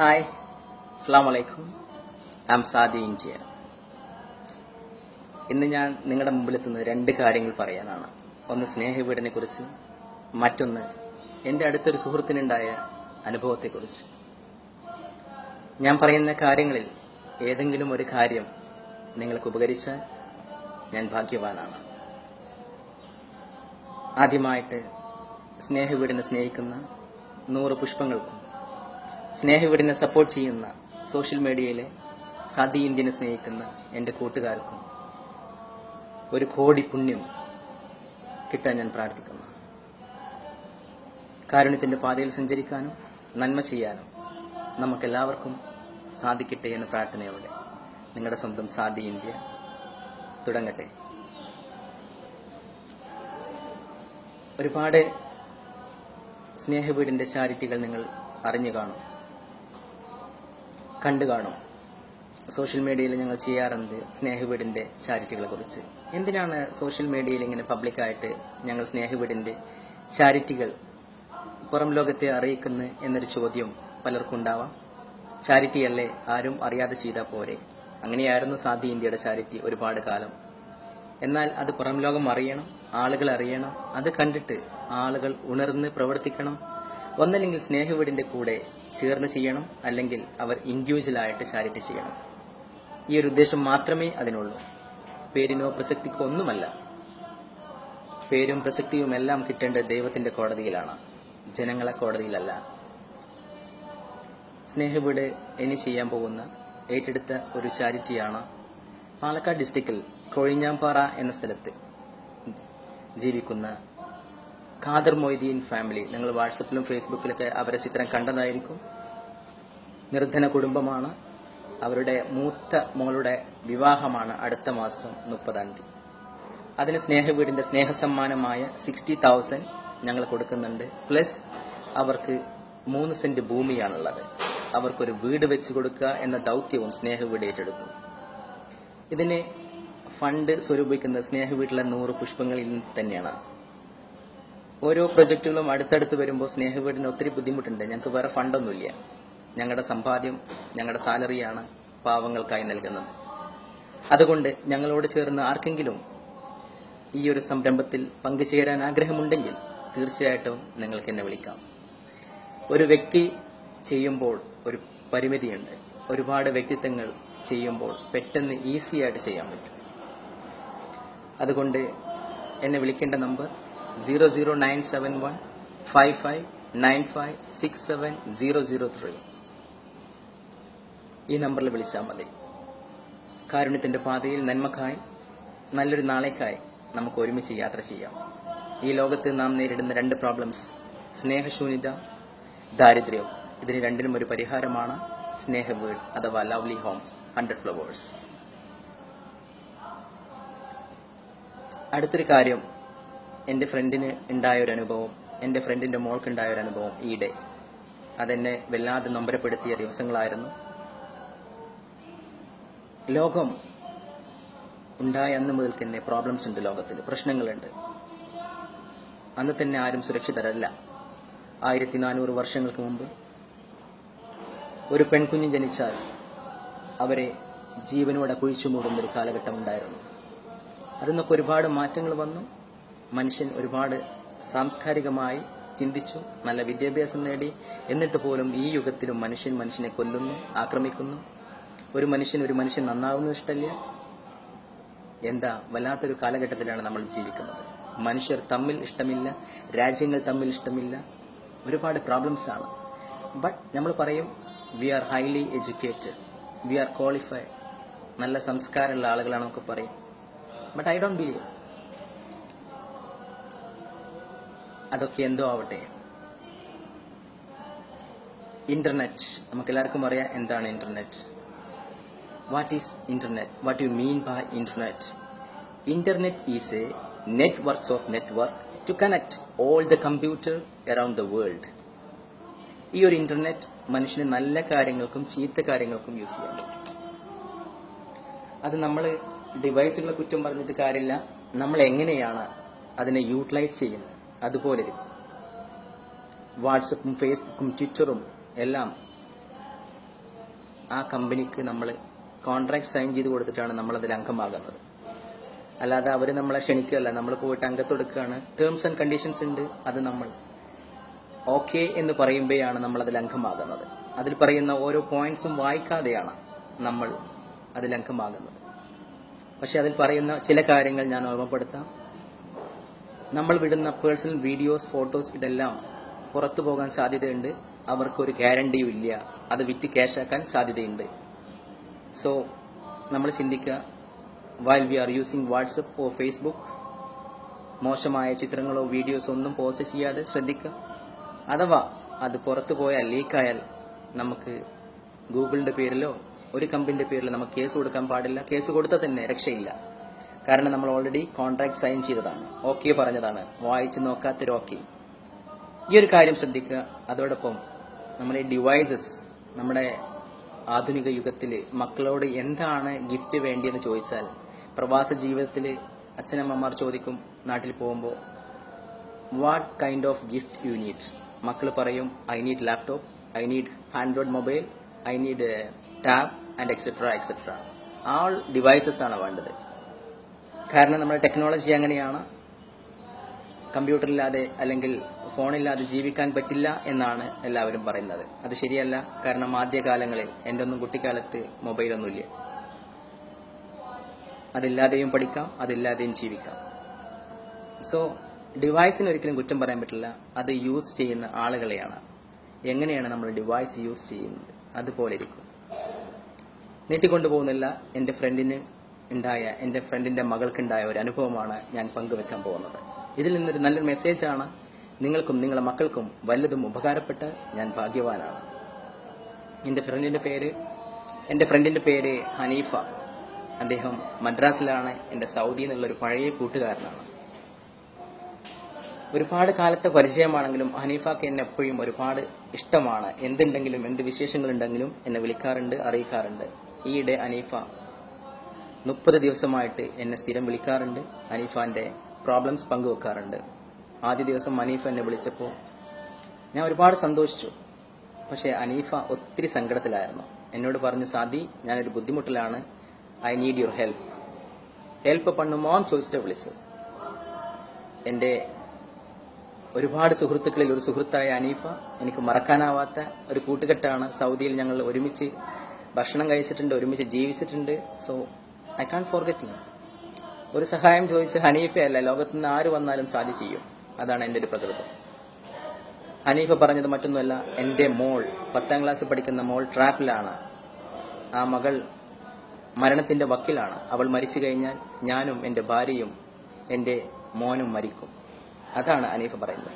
Hi അസ്സാം വലൈക്കും ആം Saadi India ഇന്ന് ഞാൻ നിങ്ങളുടെ മുമ്പിലെത്തുന്നത് രണ്ട് കാര്യങ്ങൾ പറയാനാണ്. ഒന്ന് സ്നേഹവീടിനെ കുറിച്ച് മറ്റൊന്ന് എന്റെ അടുത്തൊരു സുഹൃത്തിനുണ്ടായ അനുഭവത്തെക്കുറിച്ച്. ഞാൻ പറയുന്ന കാര്യങ്ങളിൽ ഏതെങ്കിലും ഒരു കാര്യം നിങ്ങൾക്ക് ഉപകരിച്ചാൽ ഞാൻ ഭാഗ്യവാനാണ്. ആദ്യമായിട്ട് സ്നേഹവീടിനെ സ്നേഹിക്കുന്ന നൂറ് പുഷ്പങ്ങൾക്കും സ്നേഹവീടിനെ സപ്പോർട്ട് ചെയ്യുന്ന സോഷ്യൽ മീഡിയയിലെ സതി ഇന്ത്യനെ സ്നേഹിക്കുന്ന എന്റെ കൂട്ടുകാർക്കും ഒരു കോടി പുണ്യം കിട്ടാൻ ഞാൻ പ്രാർത്ഥിക്കുന്നു. കാരുണ്യത്തിന്റെ പാതയിൽ സഞ്ചരിക്കാനും നന്മ ചെയ്യാനും നമുക്കെല്ലാവർക്കും സാധിക്കട്ടെ എന്ന പ്രാർത്ഥനയോടെ നിങ്ങളുടെ സ്വന്തം സാദി ഇന്ത്യ തുടങ്ങട്ടെ. ഒരുപാട് സ്നേഹവീടിന്റെ ചാരിറ്റികൾ നിങ്ങൾ അറിഞ്ഞു കാണും. കണ്ടു കാണും. സോഷ്യൽ മീഡിയയിൽ ഞങ്ങൾ ചെയ്യാറുണ്ട് സ്നേഹവീടിന്റെ ചാരിറ്റികളെ കുറിച്ച് എന്തിനാണ് സോഷ്യൽ മീഡിയയിൽ ഇങ്ങനെ പബ്ലിക്കായിട്ട് ഞങ്ങൾ സ്നേഹവീടിന്റെ ചാരിറ്റികൾ പുറം ലോകത്തെ അറിയിക്കുന്നു എന്നൊരു ചോദ്യം പലർക്കും ഉണ്ടാവാം. ചാരിറ്റിയല്ലേ ആരും അറിയാതെ ചെയ്താൽ പോരെ. അങ്ങനെയായിരുന്നു സാധി ഇന്ത്യയുടെ ചാരിറ്റി ഒരുപാട് കാലം. എന്നാൽ അത് പുറം ലോകം അറിയണം ആളുകൾ അറിയണം. അത് കണ്ടിട്ട് ആളുകൾ ഉണർന്ന് പ്രവർത്തിക്കണം. ഒന്നല്ലെങ്കിൽ സ്നേഹവീടിന്റെ കൂടെ ചേർന്ന് ചെയ്യണം അല്ലെങ്കിൽ അവർ ഇൻഡിവിജ്വലായിട്ട് ചാരിറ്റി ചെയ്യണം. ഈ ഒരു ഉദ്ദേശം മാത്രമേ അതിനുള്ളൂ. പേരിനോ പ്രസക്തിക്കോ ഒന്നുമല്ല. പേരും പ്രസക്തിയും എല്ലാം കിട്ടേണ്ടത് ദൈവത്തിന്റെ കോടതിയിലാണ്. ജനങ്ങളെ കോടതിയിലല്ല. സ്നേഹവീട് ഇനി ചെയ്യാൻ പോകുന്ന ഏറ്റെടുത്ത ഒരു ചാരിറ്റിയാണ് പാലക്കാട് ഡിസ്ട്രിക്റ്റിൽ കൊഴിഞ്ഞാമ്പാറ എന്ന സ്ഥലത്ത് ജീവിക്കുന്ന ഖാദർ മൊയ്തീൻ ഫാമിലി. നിങ്ങൾ വാട്സപ്പിലും ഫേസ്ബുക്കിലൊക്കെ അവരെ ചിത്രം കണ്ടതായിരിക്കും. നിർധന കുടുംബമാണ്. അവരുടെ മൂത്ത മോളുടെ വിവാഹമാണ് അടുത്ത മാസം മുപ്പതാം തീയതി. അതിന് സ്നേഹവീടിന്റെ സ്നേഹസമ്മാനമായ സിക്സ്റ്റി തൗസൻഡ് ഞങ്ങൾ കൊടുക്കുന്നുണ്ട്. പ്ലസ് അവർക്ക് മൂന്ന് സെന്റ് ഭൂമിയാണുള്ളത്. അവർക്കൊരു വീട് വെച്ച് കൊടുക്കുക എന്ന ദൗത്യവും സ്നേഹവീട് ഏറ്റെടുത്തു. ഇതിന് ഫണ്ട് സ്വരൂപിക്കുന്നത് സ്നേഹവീട്ടിലെ നൂറ് പുഷ്പങ്ങളിൽ തന്നെയാണ്. ഓരോ പ്രൊജക്റ്റുകളും അടുത്തടുത്ത് വരുമ്പോൾ സ്നേഹവീടിന് ഒത്തിരി ബുദ്ധിമുട്ടുണ്ട്. ഞങ്ങൾക്ക് വേറെ ഫണ്ടൊന്നുമില്ല. ഞങ്ങളുടെ സമ്പാദ്യം ഞങ്ങളുടെ സാലറിയാണ് പാവങ്ങൾക്കായി നൽകുന്നത്. അതുകൊണ്ട് ഞങ്ങളോട് ചേർന്ന് ആർക്കെങ്കിലും ഈ ഒരു സംരംഭത്തിൽ പങ്കുചേരാൻ ആഗ്രഹമുണ്ടെങ്കിൽ തീർച്ചയായിട്ടും നിങ്ങൾക്ക് എന്നെ വിളിക്കാം. ഒരു വ്യക്തി ചെയ്യുമ്പോൾ ഒരു പരിമിതിയുണ്ട്. ഒരുപാട് വ്യക്തിത്വങ്ങൾ ചെയ്യുമ്പോൾ പെട്ടെന്ന് ഈസിയായിട്ട് ചെയ്യാൻ പറ്റും. അതുകൊണ്ട് എന്നെ വിളിക്കേണ്ട number zero zero nine seven one five five nine five six seven zero zero three ഈ നമ്പറിൽ വിളിച്ചാൽ മതി. കാരുണ്യത്തിന്റെ പാതയിൽ നന്മക്കായി നല്ലൊരു നാളേക്കായി നമുക്ക് ഒരുമിച്ച് യാത്ര ചെയ്യാം. ഈ ലോകത്ത് നാം നേരിടുന്ന രണ്ട് പ്രോബ്ലംസ് സ്നേഹശൂന്യത ദാരിദ്ര്യം. ഇതിന് രണ്ടിനും ഒരു പരിഹാരമാണ് സ്നേഹ വീട് അഥവാ ലവ്ലി ഹോം ഹൺഡ്രഡ് ഫ്ലവേഴ്സ് അടുത്തൊരു കാര്യം എന്റെ ഫ്രണ്ടിന് ഉണ്ടായ ഒരു അനുഭവം എന്റെ ഫ്രണ്ടിന്റെ മോൾക്ക് ഉണ്ടായ ഒരു അനുഭവം ഈയിടെ അതെന്നെ വല്ലാതെ നൊമ്പരപ്പെടുത്തിയ ദിവസങ്ങളായിരുന്നു. ലോകം ഉണ്ടായ അന്ന് മുതൽ തന്നെ പ്രോബ്ലംസ് ഉണ്ട് ലോകത്തിൽ പ്രശ്നങ്ങളുണ്ട്. അന്ന് തന്നെ ആരും സുരക്ഷിതരല്ല. ആയിരത്തി നാനൂറ് വർഷങ്ങൾക്ക് മുമ്പ് ഒരു പെൺകുഞ്ഞ് ജനിച്ചാൽ അവരെ ജീവനോടെ കുഴിച്ചു മൂടുന്ന ഒരു കാലഘട്ടം ഉണ്ടായിരുന്നു അതിൽ നിന്നൊക്കെ ഒരുപാട് മാറ്റങ്ങൾ വന്നു. മനുഷ്യൻ ഒരുപാട് സാംസ്കാരികമായി ചിന്തിച്ചു നല്ല വിദ്യാഭ്യാസം നേടി. എന്നിട്ട് പോലും ഈ യുഗത്തിലും മനുഷ്യൻ മനുഷ്യനെ കൊല്ലുന്നു ആക്രമിക്കുന്നു. ഒരു മനുഷ്യൻ ഒരു മനുഷ്യൻ നന്നാവുന്നത് ഇഷ്ടമല്ല. എന്താ? വല്ലാത്തൊരു കാലഘട്ടത്തിലാണ് നമ്മൾ ജീവിക്കുന്നത്. മനുഷ്യർ തമ്മിൽ ഇഷ്ടമില്ല രാജ്യങ്ങൾ തമ്മിൽ ഇഷ്ടമില്ല. ഒരുപാട് പ്രോബ്ലംസ് ആണ്. ബട്ട് നമ്മൾ പറയും we are highly educated we are qualified നല്ല സംസ്കാരമുള്ള ആളുകളാണെന്നൊക്കെ പറയും. ബട്ട് ഐ ഡോണ്ട് ബിലീവ് അതൊക്കെ എന്തോ ആവട്ടെ. ഇന്റർനെറ്റ് നമുക്ക് എല്ലാവർക്കും അറിയാം എന്താണ് internet what is internet what you mean by internet internet is a networks of network to connect all the computer around the world ഈ ഒരു ഇന്റർനെറ്റ് മനുഷ്യന് നല്ല കാര്യങ്ങൾക്കും ചീത്ത കാര്യങ്ങൾക്കും യൂസ് ചെയ്യാൻ പറ്റും. അത് നമ്മൾ ഡിവൈസുകളെ കുറ്റം പറഞ്ഞിട്ട് കാര്യമില്ല. നമ്മൾ എങ്ങനെയാണ് അതിനെ യൂട്ടിലൈസ് ചെയ്യുന്നത്? അതുപോലെ വാട്സപ്പും ഫേസ്ബുക്കും ട്വിറ്ററും എല്ലാം ആ കമ്പനിക്ക് നമ്മൾ കോൺട്രാക്ട് സൈൻ ചെയ്ത് കൊടുത്തിട്ടാണ് നമ്മളതിൽ അംഗമാകുന്നത്. അല്ലാതെ അവർ നമ്മളെ ക്ഷണിക്കുകയല്ല. നമ്മൾ പോയിട്ട് അംഗത്തൊടുക്കുകയാണ് ടേംസ് ആൻഡ് കണ്ടീഷൻസ് ഉണ്ട്. അത് നമ്മൾ ഓക്കെ എന്ന് പറയുമ്പോഴാണ് നമ്മൾ അതിൽ അംഗമാകുന്നത്. അതിൽ പറയുന്ന ഓരോ പോയിന്റ്സും വായിക്കാതെയാണ് നമ്മൾ അതിൽ അംഗമാകുന്നത്. പക്ഷെ അതിൽ പറയുന്ന ചില കാര്യങ്ങൾ ഞാൻ ഓർമ്മപ്പെടുത്താം. നമ്മൾ വിടുന്ന പേഴ്സണൽ വീഡിയോസ് ഫോട്ടോസ് ഇതെല്ലാം പുറത്തു പോകാൻ സാധ്യതയുണ്ട്. അവർക്കൊരു ഗ്യാരണ്ടിയും ഇല്ല. അത് വിറ്റ് ക്യാഷാക്കാൻ സാധ്യതയുണ്ട്. സോ നമ്മൾ ചിന്തിക്കുക while we are using WhatsApp oh Facebook മോശമായ ചിത്രങ്ങളോ വീഡിയോസോ ഒന്നും പോസ്റ്റ് ചെയ്യാതെ ശ്രദ്ധിക്കുക. അഥവാ അത് പുറത്തു പോയാൽ ലീക്കായാൽ നമുക്ക് ഗൂഗിളിന്റെ പേരിലോ ഒരു കമ്പനിയുടെ പേരിലോ നമുക്ക് കേസ് കൊടുക്കാൻ പാടില്ല. കേസ് കൊടുത്താൽ തന്നെ രക്ഷയില്ല. കാരണം നമ്മൾ ഓൾറെഡി കോൺട്രാക്ട് സൈൻ ചെയ്തതാണ്. ഓക്കെ പറഞ്ഞതാണ്. വായിച്ച് നോക്കാത്തൊരു ഓക്കെ ഈ ഒരു കാര്യം ശ്രദ്ധിക്കുക. അതോടൊപ്പം നമ്മുടെ ഡിവൈസസ് നമ്മുടെ ആധുനിക യുഗത്തിൽ മക്കളോട് എന്താണ് ഗിഫ്റ്റ് വേണ്ടിയെന്ന് ചോദിച്ചാൽ പ്രവാസ ജീവിതത്തിൽ അച്ഛനമ്മമാർ ചോദിക്കും നാട്ടിൽ പോകുമ്പോൾ what kind of gift you need മക്കൾ പറയും I need laptop I need android mobile I need tab and etcetera etcetera all devices ആണ് വേണ്ടത്. കാരണം നമ്മുടെ ടെക്നോളജി അങ്ങനെയാണ്. കമ്പ്യൂട്ടറില്ലാതെ അല്ലെങ്കിൽ ഫോണില്ലാതെ ജീവിക്കാൻ പറ്റില്ല എന്നാണ് എല്ലാവരും പറയുന്നത്. അത് ശരിയല്ല. കാരണം ആദ്യകാലങ്ങളിൽ എന്റെ ഒന്നും കുട്ടിക്കാലത്ത് മൊബൈലൊന്നുമില്ല അതില്ലാതെയും പഠിക്കാം അതില്ലാതെയും ജീവിക്കാം. സോ ഡിവൈസിന് ഒരിക്കലും കുറ്റം പറയാൻ പറ്റില്ല. അത് യൂസ് ചെയ്യുന്ന ആളുകളെയാണ്. എങ്ങനെയാണ് നമ്മൾ ഡിവൈസ് യൂസ് ചെയ്യുന്നത്? അതുപോലെ ഇരിക്കും. നീട്ടിക്കൊണ്ടുപോകുന്നില്ല എന്റെ ഫ്രണ്ടിന് ഉണ്ടായ എന്റെ ഫ്രണ്ടിന്റെ മകൾക്കുണ്ടായ ഒരു അനുഭവമാണ് ഞാൻ പങ്കുവെക്കാൻ പോകുന്നത്. ഇതിൽ നിന്നൊരു നല്ലൊരു മെസ്സേജാണ് നിങ്ങൾക്കും നിങ്ങളുടെ മക്കൾക്കും വല്ലതും ഉപകാരപ്പെട്ട് ഞാൻ ഭാഗ്യവാനാണ്. എന്റെ ഫ്രണ്ടിന്റെ പേര് എന്റെ ഫ്രണ്ടിന്റെ പേര് ഹനീഫ. അദ്ദേഹം മദ്രാസിലാണ് എന്റെ സൗദി എന്നുള്ളൊരു പഴയ കൂട്ടുകാരനാണ്. ഒരുപാട് കാലത്തെ പരിചയമാണെങ്കിലും ഹനീഫക്ക് എന്നെ എപ്പോഴും ഒരുപാട് ഇഷ്ടമാണ്. എന്തുണ്ടെങ്കിലും എന്ത് വിശേഷങ്ങളുണ്ടെങ്കിലും എന്നെ വിളിക്കാറുണ്ട് അറിയിക്കാറുണ്ട്. ഈയിടെ ഹനീഫ മുപ്പത് ദിവസമായിട്ട് എന്നെ സ്ഥിരം വിളിക്കാറുണ്ട്. ഹനീഫാന്റെ പ്രോബ്ലംസ് പങ്കുവെക്കാറുണ്ട്. ആദ്യ ദിവസം ഹനീഫ എന്നെ വിളിച്ചപ്പോൾ ഞാൻ ഒരുപാട് സന്തോഷിച്ചു. പക്ഷേ അനീഫ ഒത്തിരി സങ്കടത്തിലായിരുന്നു. എന്നോട് പറഞ്ഞു സാദി ഞാനൊരു ബുദ്ധിമുട്ടിലാണ്. I need your help help പണ്ണു മോൻ ചോദിച്ചിട്ട് വിളിച്ചത്. എന്റെ ഒരുപാട് സുഹൃത്തുക്കളിൽ ഒരു സുഹൃത്തായ അനീഫ എനിക്ക് മറക്കാനാവാത്ത ഒരു കൂട്ടുകെട്ടാണ്. സൗദിയിൽ ഞങ്ങൾ ഒരുമിച്ച് ഭക്ഷണം കഴിച്ചിട്ടുണ്ട് ഒരുമിച്ച് ജീവിച്ചിട്ടുണ്ട്. So I can forget you ഒരു സഹായം ചോദിച്ച് ഹനീഫയല്ല ലോകത്ത് നിന്ന് ആര് വന്നാലും സാധി ചെയ്യും. അതാണ് എന്റെ ഒരു പ്രകൃതം. ഹനീഫ പറഞ്ഞത് മറ്റൊന്നുമല്ല എന്റെ മോൾ പത്താം ക്ലാസ് പഠിക്കുന്ന മോൾ ട്രാപ്പിലാണ്. ആ മകൾ മരണത്തിന്റെ വക്കിലാണ്. അവൾ മരിച്ചു കഴിഞ്ഞാൽ ഞാനും എന്റെ ഭാര്യയും എന്റെ മോനും മരിക്കും. അതാണ് ഹനീഫ പറയുന്നത്.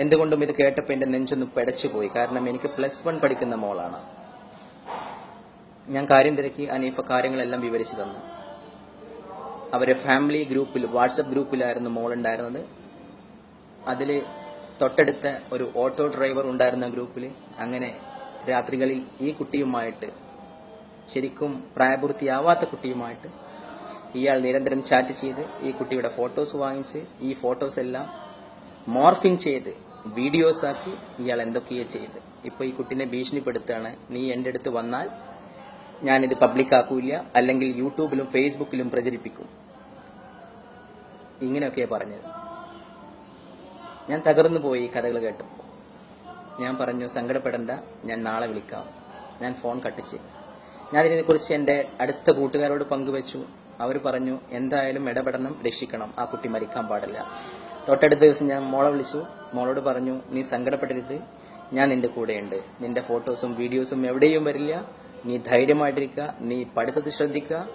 എന്തുകൊണ്ടും ഇത് കേട്ടപ്പോൾ എന്റെ നെഞ്ചൊന്ന് പെടച്ചുപോയി. കാരണം എനിക്ക് പ്ലസ് വൺ പഠിക്കുന്ന മോളാണ്. ഞാൻ കാര്യം തിരക്കി അനീഫ കാര്യങ്ങളെല്ലാം വിവരിച്ചു തന്നു. അവരെ ഫാമിലി ഗ്രൂപ്പിൽ വാട്സപ്പ് ഗ്രൂപ്പിലായിരുന്നു മോൾ ഉണ്ടായിരുന്നത്. അതിൽ തൊട്ടടുത്ത ഒരു ഓട്ടോ ഡ്രൈവർ ഉണ്ടായിരുന്ന ഗ്രൂപ്പിൽ അങ്ങനെ രാത്രികളിൽ ഈ കുട്ടിയുമായിട്ട് ശരിക്കും പ്രായപൂർത്തിയാവാത്ത കുട്ടിയുമായിട്ട് ഇയാൾ നിരന്തരം ചാറ്റ് ചെയ്ത് ഈ കുട്ടിയുടെ ഫോട്ടോസ് വാങ്ങിച്ച് ഈ ഫോട്ടോസ് എല്ലാം മോർഫിംഗ് ചെയ്ത് വീഡിയോസ് ആക്കി ഇയാൾ എന്തൊക്കെയോ ചെയ്ത്. ഇപ്പോൾ ഈ കുട്ടിനെ ഭീഷണിപ്പെടുത്തുകയാണ്. നീ എന്റെ അടുത്ത് വന്നാൽ ഞാനിത് പബ്ലിക് ആക്കൂല അല്ലെങ്കിൽ യൂട്യൂബിലും ഫേസ്ബുക്കിലും പ്രചരിപ്പിക്കും. ഇങ്ങനെയൊക്കെ പറഞ്ഞത്. ഞാൻ തകർന്നു പോയി ഈ കഥകൾ കേട്ടപ്പോൾ. ഞാൻ പറഞ്ഞു സങ്കടപ്പെടണ്ട ഞാൻ നാളെ വിളിക്കാം. ഞാൻ ഫോൺ കട്ടിച്ച് ഞാൻ ഇതിനെക്കുറിച്ച് എന്റെ അടുത്ത കൂട്ടുകാരോട് പങ്കുവച്ചു. അവർ പറഞ്ഞു എന്തായാലും ഇടപെടണം രക്ഷിക്കണം. ആ കുട്ടി മരിക്കാൻ പാടില്ല. തൊട്ടടുത്ത ദിവസം ഞാൻ മോളെ വിളിച്ചു. മോളോട് പറഞ്ഞു നീ സങ്കടപ്പെടരുത്. ഞാൻ നിന്റെ കൂടെയുണ്ട്. നിന്റെ ഫോട്ടോസും വീഡിയോസും എവിടെയും വരില്ല. നീ ധൈര്യമായിട്ടിരിക്കുക നീ പഠിത്തത്തിൽ ശ്രദ്ധിക്കുക.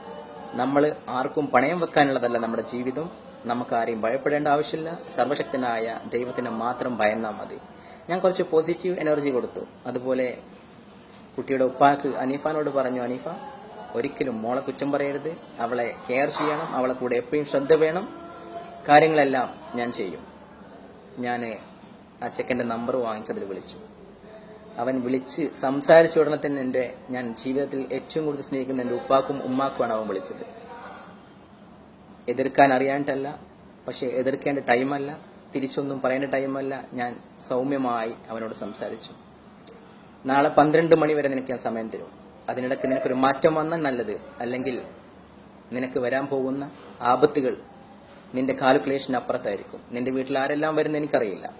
നമ്മൾ ആർക്കും പണയം വെക്കാനുള്ളതല്ല നമ്മുടെ ജീവിതം. നമുക്ക് ആരെയും ഭയപ്പെടേണ്ട ആവശ്യമില്ല. സർവശക്തനായ ദൈവത്തിന് മാത്രം ഭയന്നാൽ മതി. ഞാൻ കുറച്ച് പോസിറ്റീവ് എനർജി കൊടുത്തു. അതുപോലെ കുട്ടിയുടെ ഉപ്പാക്ക് അനീഫാനോട് പറഞ്ഞു അനീഫ ഒരിക്കലും മോളെ കുറ്റം പറയരുത്. അവളെ കെയർ ചെയ്യണം. അവളെ കൂടെ എപ്പോഴും ശ്രദ്ധ വേണം. കാര്യങ്ങളെല്ലാം ഞാൻ ചെയ്യും. ഞാൻ ആ ചെക്കന്റെ നമ്പർ വാങ്ങിച്ചതിൽ വിളിച്ചു. അവൻ വിളിച്ച് സംസാരിച്ച ഉടനെ തന്നെ എന്റെ ഞാൻ ജീവിതത്തിൽ ഏറ്റവും കൂടുതൽ സ്നേഹിക്കുന്ന എന്റെ ഉപ്പാക്കും ഉമ്മാക്കുമാണ് അവൻ വിളിച്ചത്. എതിർക്കാൻ അറിയാണ്ടല്ല പക്ഷെ എതിർക്കേണ്ട ടൈമല്ല തിരിച്ചൊന്നും പറയേണ്ട ടൈമല്ല ഞാൻ സൗമ്യമായി അവനോട് സംസാരിച്ചു. നാളെ പന്ത്രണ്ട് മണി വരെ നിനക്ക് ഞാൻ സമയം തരും. അതിനിടയ്ക്ക് നിനക്കൊരു മാറ്റം വന്നാൽ നല്ലത്. അല്ലെങ്കിൽ നിനക്ക് വരാൻ പോകുന്ന ആപത്തുകൾ നിന്റെ കാൽക്കുലേഷൻ അപ്പുറത്തായിരിക്കും നിന്റെ വീട്ടിൽ ആരെല്ലാം വരുന്ന എനിക്കറിയില്ല.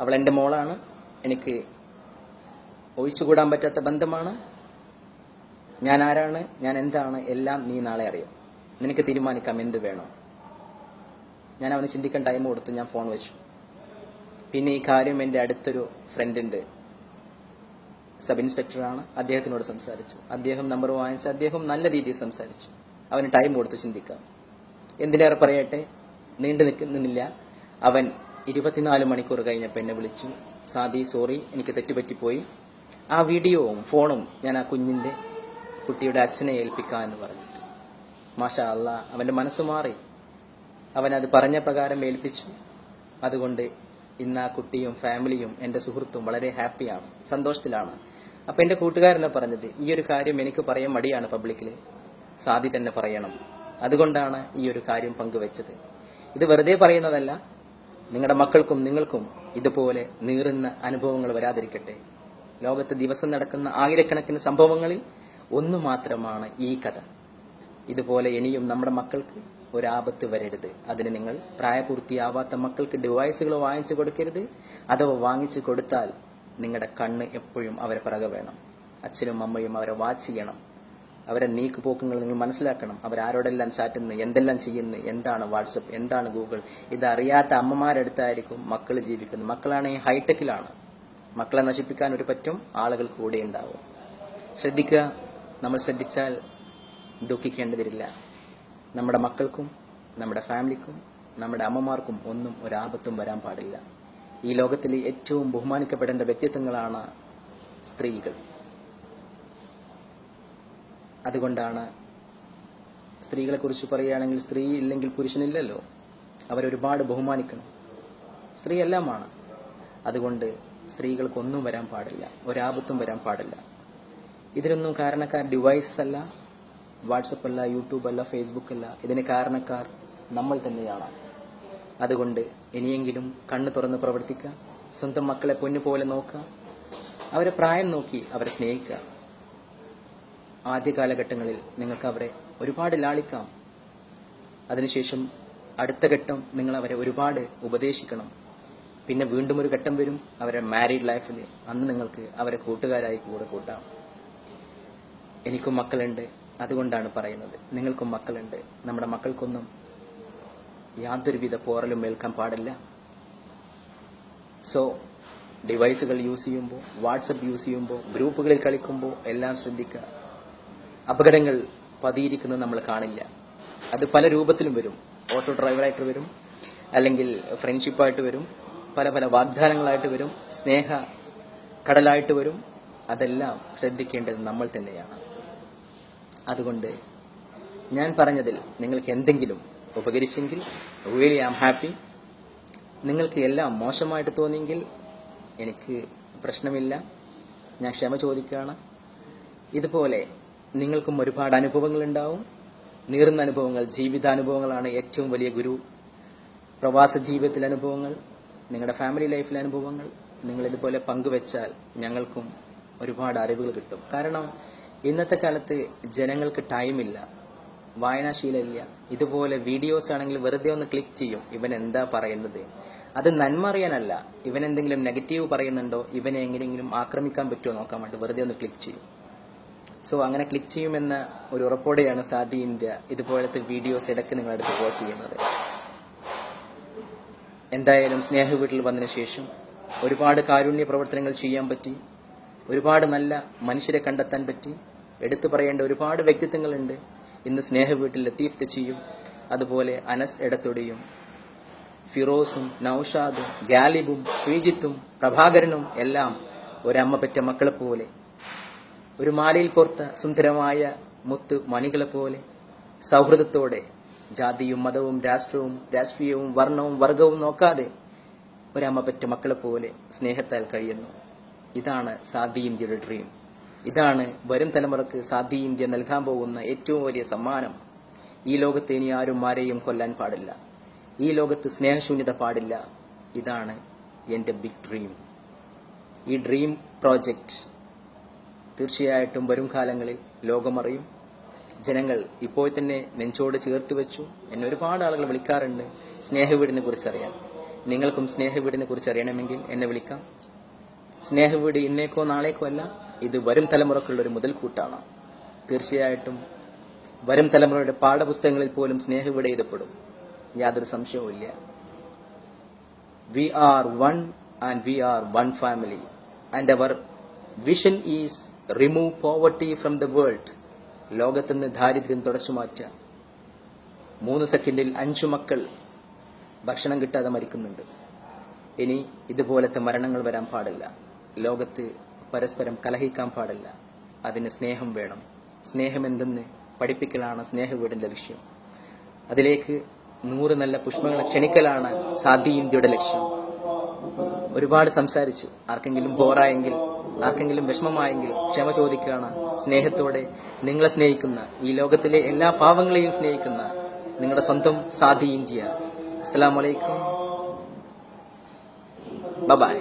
അവൾ എന്റെ മോളാണ്. എനിക്ക് ഒഴിച്ചുകൂടാൻ പറ്റാത്ത ബന്ധമാണ്. ഞാൻ ആരാണ് ഞാൻ എന്താണ് എല്ലാം നീ നാളെ അറിയും. നിനക്ക് തീരുമാനിക്കാം എന്ത് വേണം. ഞാൻ അവന് ചിന്തിക്കാൻ ടൈം കൊടുത്തു ഞാൻ ഫോൺ വെച്ചു. പിന്നെ ഈ കാര്യം എന്റെ അടുത്തൊരു ഫ്രണ്ടുണ്ട് സബ് ഇൻസ്പെക്ടറാണ് അദ്ദേഹത്തിനോട് സംസാരിച്ചു. അദ്ദേഹം നമ്പർ വാങ്ങിച്ച് അദ്ദേഹം നല്ല രീതിയിൽ സംസാരിച്ചു. അവന് ടൈം കൊടുത്ത് ചിന്തിക്കാം. എന്തിനേറെ പറയട്ടെ? നീണ്ടു നിൽക്കുന്നില്ല. അവൻ ഇരുപത്തിനാല് മണിക്കൂർ കഴിഞ്ഞപ്പോൾ എന്നെ വിളിച്ചു. സാദി സോറി എനിക്ക് തെറ്റുപറ്റിപ്പോയി. ആ വീഡിയോവും ഫോണും ഞാൻ ആ കുഞ്ഞിന്റെ കുട്ടിയുടെ അച്ഛനെ ഏൽപ്പിക്കാം എന്ന് പറഞ്ഞിട്ട്. മാഷാ അല്ല അവന്റെ മനസ്സ് മാറി. അവൻ അത് പറഞ്ഞ പ്രകാരം ഏൽപ്പിച്ചു. അതുകൊണ്ട് ഇന്ന് ആ കുട്ടിയും ഫാമിലിയും എന്റെ സുഹൃത്തും വളരെ ഹാപ്പിയാണ് സന്തോഷത്തിലാണ്. അപ്പം എന്റെ കൂട്ടുകാരനെ പറഞ്ഞത് ഈ ഒരു കാര്യം എനിക്ക് പറയാൻ മടിയാണ് പബ്ലിക്കിൽ. സാധി തന്നെ പറയണം. അതുകൊണ്ടാണ് ഈ ഒരു കാര്യം പങ്കുവെച്ചത്. ഇത് വെറുതെ പറയുന്നതല്ല നിങ്ങളുടെ മക്കൾക്കും നിങ്ങൾക്കും ഇതുപോലെ നീറുന്ന അനുഭവങ്ങൾ വരാതിരിക്കട്ടെ. ലോകത്ത് ദിവസം നടക്കുന്ന ആയിരക്കണക്കിന് സംഭവങ്ങളിൽ ഒന്നു മാത്രമാണ് ഈ കഥ. ഇതുപോലെ ഇനിയും നമ്മുടെ മക്കൾക്ക് ഒരാപത്ത് വരരുത്. അതിന് നിങ്ങൾ പ്രായപൂർത്തിയാവാത്ത മക്കൾക്ക് ഡിവൈസുകൾ വാങ്ങിച്ചു കൊടുക്കരുത്. അഥവാ വാങ്ങിച്ചു കൊടുത്താൽ നിങ്ങളുടെ കണ്ണ് എപ്പോഴും അവരെ പിറകെ വേണം. അച്ഛനും അമ്മയും അവരെ വാച്ച് ചെയ്യണം. അവരെ നീക്കുപോക്കങ്ങൾ നിങ്ങൾ മനസ്സിലാക്കണം. അവരാരോടെല്ലാം ചാറ്റുന്നു എന്തെല്ലാം ചെയ്യുന്നു എന്താണ് വാട്സപ്പ് എന്താണ് ഗൂഗിൾ. ഇതറിയാത്ത അമ്മമാരടുത്തായിരിക്കും മക്കൾ ജീവിക്കുന്നത്. മക്കളാണെങ്കിൽ ഹൈടെക്കിലാണ് മക്കളെ നശിപ്പിക്കാൻ ഒരു പറ്റും ആളുകൾ കൂടെ ഉണ്ടാവും. ശ്രദ്ധിക്കുക. നമ്മൾ ശ്രദ്ധിച്ചാൽ ദുഃഖിക്കേണ്ടതില്ല. നമ്മുടെ മക്കൾക്കും നമ്മുടെ ഫാമിലിക്കും നമ്മുടെ അമ്മമാർക്കും ഒന്നും ഒരാപത്തും വരാൻ പാടില്ല. ഈ ലോകത്തിലെ ഏറ്റവും ബഹുമാനിക്കപ്പെടേണ്ട വ്യക്തിത്വങ്ങളാണ് സ്ത്രീകൾ. അതുകൊണ്ടാണ് സ്ത്രീകളെ കുറിച്ച് പറയുകയാണെങ്കിൽ സ്ത്രീ ഇല്ലെങ്കിൽ പുരുഷനില്ലല്ലോ. അവരൊരുപാട് ബഹുമാനിക്കണം. സ്ത്രീ എല്ലാമാണ് അതുകൊണ്ട് സ്ത്രീകൾക്കൊന്നും വരാൻ പാടില്ല. ഒരാപത്തും വരാൻ പാടില്ല. ഇതിനൊന്നും കാരണക്കാർ ഡിവൈസസ് അല്ല വാട്സപ്പ് അല്ല യൂട്യൂബ് അല്ല ഫേസ്ബുക്ക് അല്ല. ഇതിന് കാരണക്കാർ നമ്മൾ തന്നെയാണ്. അതുകൊണ്ട് ഇനിയെങ്കിലും കണ്ണു തുറന്ന് പ്രവർത്തിക്കുക സ്വന്തം മക്കളെ പൊന്നു പോലെ നോക്കുക അവരെ പ്രായം നോക്കി അവരെ സ്നേഹിക്കുക. ആദ്യ കാലഘട്ടങ്ങളിൽ നിങ്ങൾക്ക് അവരെ ഒരുപാട് ലാളിക്കാം. അതിനുശേഷം അടുത്ത ഘട്ടം നിങ്ങൾ അവരെ ഒരുപാട് ഉപദേശിക്കണം. പിന്നെ വീണ്ടും ഒരു ഘട്ടം വരും അവരെ മാരീഡ് ലൈഫിൽ അന്ന് നിങ്ങൾക്ക് അവരെ കൂട്ടുകാരായി കൂടെ കൂട്ടാം. എനിക്കും മക്കളുണ്ട്. അതുകൊണ്ടാണ് പറയുന്നത്. നിങ്ങൾക്കും മക്കളുണ്ട്. നമ്മുടെ മക്കൾക്കൊന്നും യാതൊരുവിധ പോറലും ഏൽക്കാൻ പാടില്ല. സോ ഡിവൈസുകൾ യൂസ് ചെയ്യുമ്പോൾ വാട്സപ്പ് യൂസ് ചെയ്യുമ്പോൾ ഗ്രൂപ്പുകളിൽ കളിക്കുമ്പോൾ എല്ലാം ശ്രദ്ധിക്കുക. അപകടങ്ങൾ പതിയിരിക്കുന്നത് നമ്മൾ കാണില്ല. അത് പല രൂപത്തിലും വരും. ഓട്ടോ ഡ്രൈവറായിട്ട് വരും. അല്ലെങ്കിൽ ഫ്രണ്ട്ഷിപ്പായിട്ട് വരും. പല പല വാഗ്ദാനങ്ങളായിട്ട് വരും സ്നേഹ കടലായിട്ട് വരും. അതെല്ലാം ശ്രദ്ധിക്കേണ്ടത് നമ്മൾ തന്നെയാണ്. അതുകൊണ്ട് ഞാൻ പറഞ്ഞതിൽ നിങ്ങൾക്ക് എന്തെങ്കിലും ഉപകരിച്ചെങ്കിൽ റിയലി ഐ ആം ഹാപ്പി നിങ്ങൾക്ക് എല്ലാം മോശമായിട്ട് തോന്നിയെങ്കിൽ എനിക്ക് പ്രശ്നമില്ല. ഞാൻ ക്ഷമ ചോദിക്കുകയാണ്. ഇതുപോലെ നിങ്ങൾക്കും ഒരുപാട് അനുഭവങ്ങൾ ഉണ്ടാവും നീറുന്ന അനുഭവങ്ങൾ ജീവിതാനുഭവങ്ങളാണ് ഏറ്റവും വലിയ ഗുരു. പ്രവാസ ജീവിതത്തിലെ അനുഭവങ്ങൾ നിങ്ങളുടെ ഫാമിലി ലൈഫിലെ അനുഭവങ്ങൾ നിങ്ങൾ ഇതുപോലെ പങ്കുവെച്ചാൽ ഞങ്ങൾക്കും ഒരുപാട് അറിവുകൾ കിട്ടും. കാരണം ഇന്നത്തെ കാലത്ത് ജനങ്ങൾക്ക് ടൈമില്ല വായനാശീലമില്ല ഇതുപോലെ വീഡിയോസ് ആണെങ്കിൽ വെറുതെ ഒന്ന് ക്ലിക്ക് ചെയ്യും ഇവൻ എന്താ പറയുന്നത്? അത് നന്മ അറിയാനല്ല. ഇവൻ എന്തെങ്കിലും നെഗറ്റീവ് പറയുന്നുണ്ടോ? ഇവനെ എങ്ങനെയെങ്കിലും ആക്രമിക്കാൻ പറ്റുമോ നോക്കാൻ വേണ്ടി വെറുതെ ഒന്ന് ക്ലിക്ക് ചെയ്യും. സോ അങ്ങനെ ക്ലിക്ക് ചെയ്യുമെന്ന ഒരു ഉറപ്പോടെയാണ് സാദി ഇന്ത്യ ഇതുപോലത്തെ വീഡിയോസ് ഇടയ്ക്ക് നിങ്ങളടുത്ത് പോസ്റ്റ് ചെയ്യുന്നത്. എന്തായാലും സ്നേഹ വീട്ടിൽ വന്നതിന് ശേഷം ഒരുപാട് കാരുണ്യ പ്രവർത്തനങ്ങൾ ചെയ്യാൻ പറ്റി ഒരുപാട് നല്ല മനുഷ്യരെ കണ്ടെത്താൻ പറ്റി എടുത്തു പറയേണ്ട ഒരുപാട് വ്യക്തിത്വങ്ങളുണ്ട്. ഇന്ന് സ്നേഹ വീട്ടിൽ ലത്തീഫ് തെച്ചിയും അതുപോലെ അനസ് എടത്തൊടിയും ഫിറോസും നൌഷാദും ഗാലിബും ശ്രീജിത്തും പ്രഭാകരനും എല്ലാം ഒരമ്മ പെറ്റ മക്കളെ പോലെ ഒരു മാലയിൽ കോർത്ത സുന്ദരമായ മുത്ത് മണികളെ പോലെ സൗഹൃദത്തോടെ ജാതിയും മതവും രാഷ്ട്രവും രാഷ്ട്രീയവും വർണവും വർഗവും നോക്കാതെ ഒരമ്മ പറ്റ മക്കളെ പോലെ സ്നേഹത്താൽ കഴിയുന്നു. ഇതാണ് സാദി ഇന്ത്യയുടെ ഡ്രീം ഇതാണ് വരും തലമുറയ്ക്ക് സാദി ഇന്ത്യ നൽകാൻ പോകുന്ന ഏറ്റവും വലിയ സമ്മാനം. ഈ ലോകത്ത് ഇനി ആരും ആരെയും കൊല്ലാൻ പാടില്ല. ഈ ലോകത്ത് സ്നേഹശൂന്യത പാടില്ല. ഇതാണ് എന്റെ ബിഗ് ഡ്രീം ഈ ഡ്രീം പ്രോജക്റ്റ് തീർച്ചയായിട്ടും വരും കാലങ്ങളിൽ ലോകമറിയും. ജനങ്ങൾ ഇപ്പോൾ തന്നെ നെഞ്ചോട് ചേർത്ത് വെച്ചു. എന്നെ ഒരുപാട് ആളുകൾ വിളിക്കാറുണ്ട് സ്നേഹവീടിനെ കുറിച്ച് അറിയാൻ. നിങ്ങൾക്കും സ്നേഹവീടിനെ കുറിച്ച് അറിയണമെങ്കിൽ എന്നെ വിളിക്കാം. സ്നേഹവീട് ഇന്നേക്കോ നാളേക്കോ അല്ല ഇത് വരും തലമുറക്കുള്ള ഒരു മുതൽക്കൂട്ടാണ്. തീർച്ചയായിട്ടും വരും തലമുറയുടെ പാഠപുസ്തകങ്ങളിൽ പോലും സ്നേഹവീട് എഴുതപ്പെടും. യാതൊരു സംശയവും ഇല്ല. We are one and we are one family and our vision is remove poverty from the world ലോകത്തുനിന്ന് ദാരിദ്ര്യം തുടച്ചു മാറ്റുക. മൂന്ന് സെക്കൻഡിൽ അഞ്ചു മക്കൾ ഭക്ഷണം കിട്ടാതെ മരിക്കുന്നുണ്ട്. ഇനി ഇതുപോലത്തെ മരണങ്ങൾ വരാൻ പാടില്ല. ലോകത്ത് പരസ്പരം കലഹിക്കാൻ പാടില്ല. അതിന് സ്നേഹം വേണം. സ്നേഹം എന്തെന്ന് പഠിപ്പിക്കലാണ് സ്നേഹവീടിന്റെ ലക്ഷ്യം. അതിലേക്ക് നൂറ് നല്ല പുഷ്പങ്ങളെ ക്ഷണിക്കലാണ് സാധി ഇന്ത്യയുടെ ലക്ഷ്യം. ഒരുപാട് സംസാരിച്ചു. ആർക്കെങ്കിലും ബോറായെങ്കിൽ ആർക്കെങ്കിലും വിഷമമായെങ്കിൽ ക്ഷമ ചോദിക്കുകയാണ് സ്നേഹത്തോടെ നിങ്ങളെ സ്നേഹിക്കുന്ന ഈ ലോകത്തിലെ എല്ലാ പാവങ്ങളെയും സ്നേഹിക്കുന്ന നിങ്ങളുടെ സ്വന്തം സാധി ഇന്ത്യ. അസ്സാം വലൈക്കും ബൈ